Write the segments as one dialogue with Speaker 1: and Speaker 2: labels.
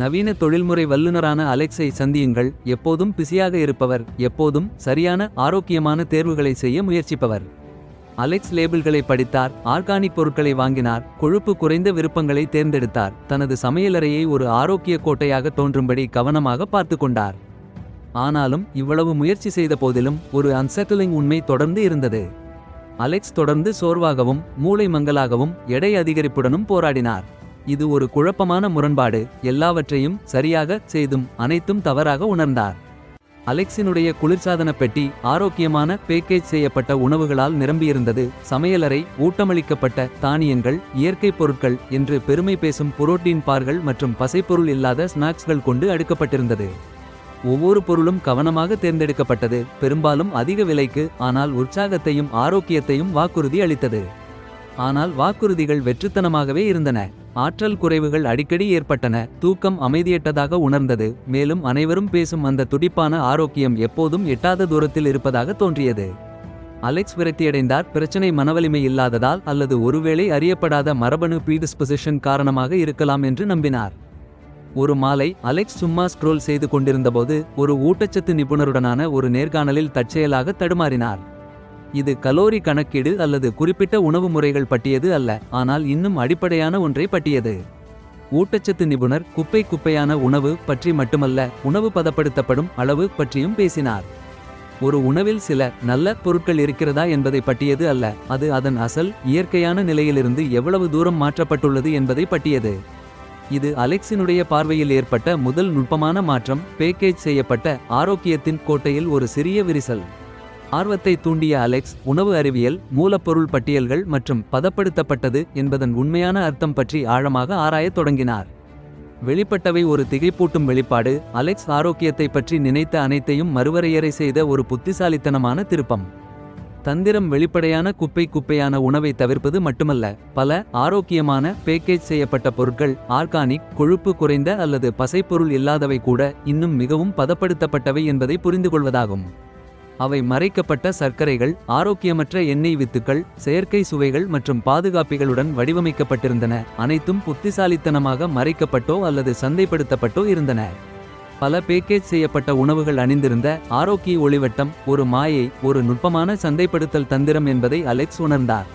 Speaker 1: நவீன தொழில்முறை வல்லுநரான அலெக்ஸை சந்தியுங்கள். எப்போதும் பிஸியாக இருப்பவர் எப்போதும் சரியான ஆரோக்கியமான தேர்வுகளை செய்ய முயற்சிப்பவர். அலெக்ஸ் லேபிள்களை படித்தார் ஆர்கானிக் பொருட்களை வாங்கினார் கொழுப்பு குறைந்த விருப்பங்களை தேர்ந்தெடுத்தார். தனது சமையலறையை ஒரு ஆரோக்கிய கோட்டையாக தோன்றும்படி கவனமாக பார்த்து கொண்டார். ஆனாலும் இவ்வளவு முயற்சி செய்த போதிலும் ஒரு அன்செட்டிலிங் உண்மை தொடர்ந்து இருந்தது. அலெக்ஸ் தொடர்ந்து சோர்வாகவும் மூளை மங்கலாகவும் எடை அதிகரிப்புடனும் போராடினார். இது ஒரு குழப்பமான முரண்பாடு. எல்லாவற்றையும் சரியாக செய்தும் அனைத்தும் தவறாக உணர்ந்தார். அலெக்ஸினுடைய குளிர்சாதன பெட்டி ஆரோக்கியமான பேக்கேஜ் செய்யப்பட்ட உணவுகளால் நிரம்பியிருந்தது. சமையலறை ஊட்டமளிக்கப்பட்ட தானியங்கள் இயற்கை பொருட்கள் என்று பெருமை பேசும் புரோட்டீன் பார்கள் மற்றும் பசைப்பொருள் இல்லாத ஸ்நாக்ஸ்கள் கொண்டு அடுக்கப்பட்டிருந்தது. ஒவ்வொரு பொருளும் கவனமாக தேர்ந்தெடுக்கப்பட்டது. பெரும்பாலும் அதிக விலைக்கு ஆனால் உற்சாகத்தையும் ஆரோக்கியத்தையும் வாக்குறுதி அளித்தது. ஆனால் வாக்குறுதிகள் வெற்றுத்தனமாகவே இருந்தன. ஆற்றல் குறைவுகள் அடிக்கடி ஏற்பட்டன. தூக்கம் அமைதியற்றதாக உணர்ந்தது. மேலும் அனைவரும் பேசும் அந்த துடிப்பான ஆரோக்கியம் எப்போதும் எட்டாத தூரத்தில் இருப்பதாக தோன்றியது. அலெக்ஸ் விரக்தியடைந்தார். பிரச்சனை மனவலிமை இல்லாததால் அல்லது ஒருவேளை அறியப்படாத மரபணு ப்ரீடிஸ்பொசிஷன் காரணமாக இருக்கலாம் என்று நம்பினார். ஒரு மாலை அலெக்ஸ் சும்மா ஸ்க்ரோல் செய்து கொண்டிருந்தபோது ஒரு ஊட்டச்சத்து நிபுணருடனான ஒரு நேர்காணலில் தற்செயலாக தடுமாறினார். இது கலோரி கணக்கீடு அல்லது குறிப்பிட்ட உணவு முறைகள் பட்டியது அல்ல ஆனால் இன்னும் அடிப்படையான ஒன்றை பட்டியது ஊட்டச்சத்து நிபுணர் குப்பை குப்பையான உணவு பற்றி மட்டுமல்ல உணவு பதப்படுத்தப்படும் அளவு பற்றியும் பேசினார். ஒரு உணவில் சில நல்ல பொருட்கள் இருக்கிறதா என்பதை பட்டியது அல்ல அது அதன் அசல் இயற்கையான நிலையிலிருந்து எவ்வளவு தூரம் மாற்றப்பட்டுள்ளது என்பதை பட்டியது இது அலெக்ஸினுடைய பார்வையில் ஏற்பட்ட முதல் நுட்பமான மாற்றம் பேக்கேஜ் செய்யப்பட்ட ஆரோக்கியத்தின் கோட்டையில் ஒரு சிறிய விரிசல். ஆர்வத்தை தூண்டிய அலெக்ஸ் உணவு அறிவியல் மூலப்பொருள் பட்டியல்கள் மற்றும் பதப்படுத்தப்பட்டது என்பதன் உண்மையான அர்த்தம் பற்றி ஆழமாக ஆராயத் தொடங்கினார். வெளிப்பட்டவை ஒரு திகைப்பூட்டும் வெளிப்பாடு அலெக்ஸ் ஆரோக்கியத்தை பற்றி நினைத்த அனைத்தையும் மறுவரையறை செய்த ஒரு புத்திசாலித்தனமான திருப்பம். தந்திரம் வெளிப்படையான குப்பை குப்பையான உணவை தவிர்ப்பது மட்டுமல்ல பல ஆரோக்கியமான பேக்கேஜ் செய்யப்பட்ட பொருட்கள் ஆர்கானிக் கொழுப்பு குறைந்த அல்லது பசைப்பொருள் இல்லாதவை கூட இன்னும் மிகவும் பதப்படுத்தப்பட்டவை என்பதை புரிந்துகொள்வதாகும். அவை மறைக்கப்பட்ட சர்க்கரைகள் ஆரோக்கியமற்ற எண்ணெய் வித்துக்கள் செயற்கை சுவைகள் மற்றும் பாதுகாப்பிகளுடன் வடிவமைக்கப்பட்டிருந்தன. அனைத்தும் புத்திசாலித்தனமாக மறைக்கப்பட்டோ அல்லது சந்தைப்படுத்தப்பட்டோ இருந்தன. பல பேக்கேஜ் செய்யப்பட்ட உணவுகள் அணிந்திருந்த ஆரோக்கிய ஒளிவட்டம் ஒரு மாயை ஒரு நுட்பமான சந்தைப்படுத்தல் தந்திரம் என்பதை அலெக்ஸ் உணர்ந்தார்.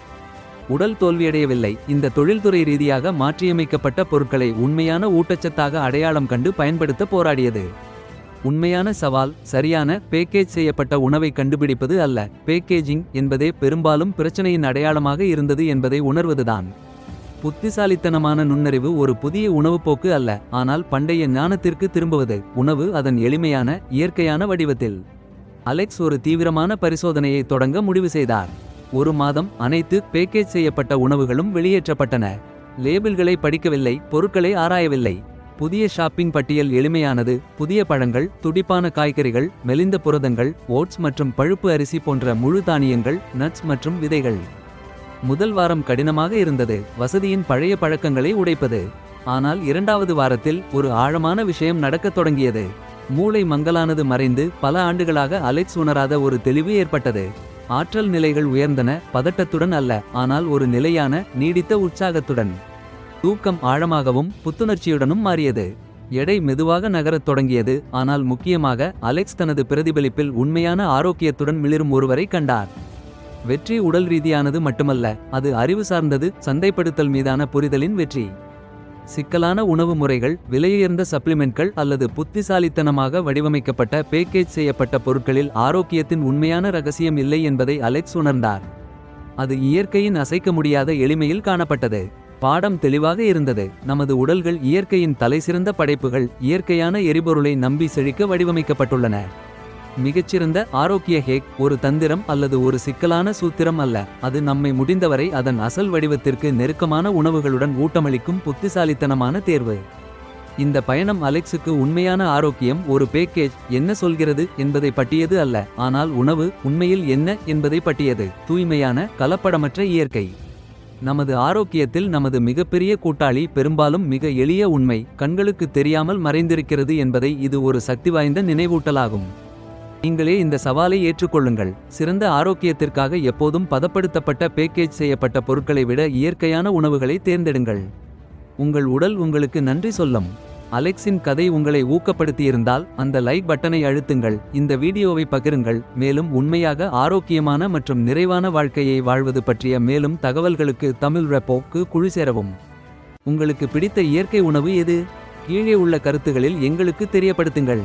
Speaker 1: உடல் தோல்வியடையவில்லை. இந்த தொழில்துறை ரீதியாக மாற்றியமைக்கப்பட்ட பொருட்களை உண்மையான ஊட்டச்சத்தாக அடையாளம் கண்டு பயன்படுத்த போராடியது. உண்மையான சவால் சரியான பேக்கேஜ் செய்யப்பட்ட உணவை கண்டுபிடிப்பது அல்ல. பேக்கேஜிங் என்பதே பெரும்பாலும் பிரச்சனையின் அடையாளமாக இருந்தது என்பதை உணர்வதுதான். புத்திசாலித்தனமான நுண்ணறிவு ஒரு புதிய உணவுப் போக்கு அல்ல ஆனால் பண்டைய ஞானத்திற்கு திரும்புவது. உணவு அதன் எளிமையான இயற்கையான வடிவத்தில். அலெக்ஸ் ஒரு தீவிரமான பரிசோதனையை தொடங்க முடிவு செய்தார். ஒரு மாதம் அனைத்து பேக்கேஜ் செய்யப்பட்ட உணவுகளும் வெளியேற்றப்பட்டன. லேபிள்களை படிக்கவில்லை பொருட்களை ஆராயவில்லை. புதிய ஷாப்பிங் பட்டியல் எளிமையானது புதிய பழங்கள் துடிப்பான காய்கறிகள் மெலிந்த புரதங்கள் ஓட்ஸ் மற்றும் பழுப்பு அரிசி போன்ற முழு தானியங்கள் நட்ஸ் மற்றும் விதைகள். முதல் வாரம் கடினமாக இருந்தது வசதியின் பழைய பழக்கங்களை உடைப்பது. ஆனால் இரண்டாவது வாரத்தில் ஒரு ஆழமான விஷயம் நடக்கத் தொடங்கியது. மூளை மங்கலானது மறைந்து பல ஆண்டுகளாக அலெக்ஸ் உணராத ஒரு தெளிவு ஏற்பட்டது. ஆற்றல் நிலைகள் உயர்ந்தன பதட்டத்துடன் அல்ல ஆனால் ஒரு நிலையான நீடித்த உற்சாகத்துடன். தூக்கம் ஆழமாகவும் புத்துணர்ச்சியுடனும் மாறியது. எடை மெதுவாக நகரத் தொடங்கியது. ஆனால் முக்கியமாக அலெக்ஸ் தனது பிரதிபலிப்பில் உண்மையான ஆரோக்கியத்துடன் மிளிரும் ஒருவரை கண்டார். வெற்றி உடல் ரீதியானது மட்டுமல்ல அது அறிவு சார்ந்தது சந்தைப்படுத்தல் மீதான புரிதலின் வெற்றி. சிக்கலான உணவு முறைகள் விலையுயர்ந்த சப்ளிமெண்ட்கள் அல்லது புத்திசாலித்தனமாக வடிவமைக்கப்பட்ட பேக்கேஜ் செய்யப்பட்ட பொருட்களில் ஆரோக்கியத்தின் உண்மையான ரகசியம் இல்லை என்பதை அலெக்ஸ் உணர்ந்தார். அது இயற்கையின் அசைக்க முடியாத எளிமையில் காணப்பட்டது. பாடம் தெளிவாக இருந்தது. நமது உடல்கள் இயற்கையின் தலைசிறந்த படைப்புகள் இயற்கையான எரிபொருளை நம்பி செழிக்க வடிவமைக்கப்பட்டுள்ளன. மிகச்சிறந்த ஆரோக்கிய ஹேக் ஒரு தந்திரம் அல்லது ஒரு சிக்கலான சூத்திரம் அல்ல. அது நம்மை முடிந்தவரை அதன் அசல் வடிவத்திற்கு நெருக்கமான உணவுகளுடன் ஊட்டமளிக்கும் புத்திசாலித்தனமான தேர்வு. இந்த பயணம் அலெக்ஸுக்கு உண்மையான ஆரோக்கியம் ஒரு பேக்கேஜ் என்ன சொல்கிறது என்பதை பற்றியது அல்ல. ஆனால் உணவு உண்மையில் என்ன என்பதை பற்றியது. தூய்மையான கலப்படமற்ற இயற்கை. நமது ஆரோக்கியத்தில் நமது மிகப்பெரிய கூட்டாளி பெரும்பாலும் மிக எளிய உண்மை கண்களுக்கு தெரியாமல் மறைந்திருக்கிறது என்பதை இது ஒரு சக்திவாய்ந்த நினைவூட்டலாகும். நீங்களே இந்த சவாலை ஏற்றுக்கொள்ளுங்கள். சிறந்த ஆரோக்கியத்திற்காக எப்போதும் பதப்படுத்தப்பட்ட பேக்கேஜ் செய்யப்பட்ட பொருட்களை விட இயற்கையான உணவுகளை தேர்ந்தெடுங்கள். உங்கள் உடல் உங்களுக்கு நன்றி சொல்லும். அலெக்ஸின் கதை உங்களை ஊக்கப்படுத்தியிருந்தால் அந்த லைக் பட்டனை அழுத்துங்கள். இந்த வீடியோவை பகிருங்கள். மேலும் உண்மையாக ஆரோக்கியமான மற்றும் நிறைவான வாழ்க்கையை வாழ்வது பற்றிய மேலும் தகவல்களுக்கு தமிழ் ரெப்போக்கு குழு சேரவும். உங்களுக்கு பிடித்த இயற்கை உணவு எது? கீழே உள்ள கருத்துகளில் எங்களுக்கு தெரியப்படுத்துங்கள்.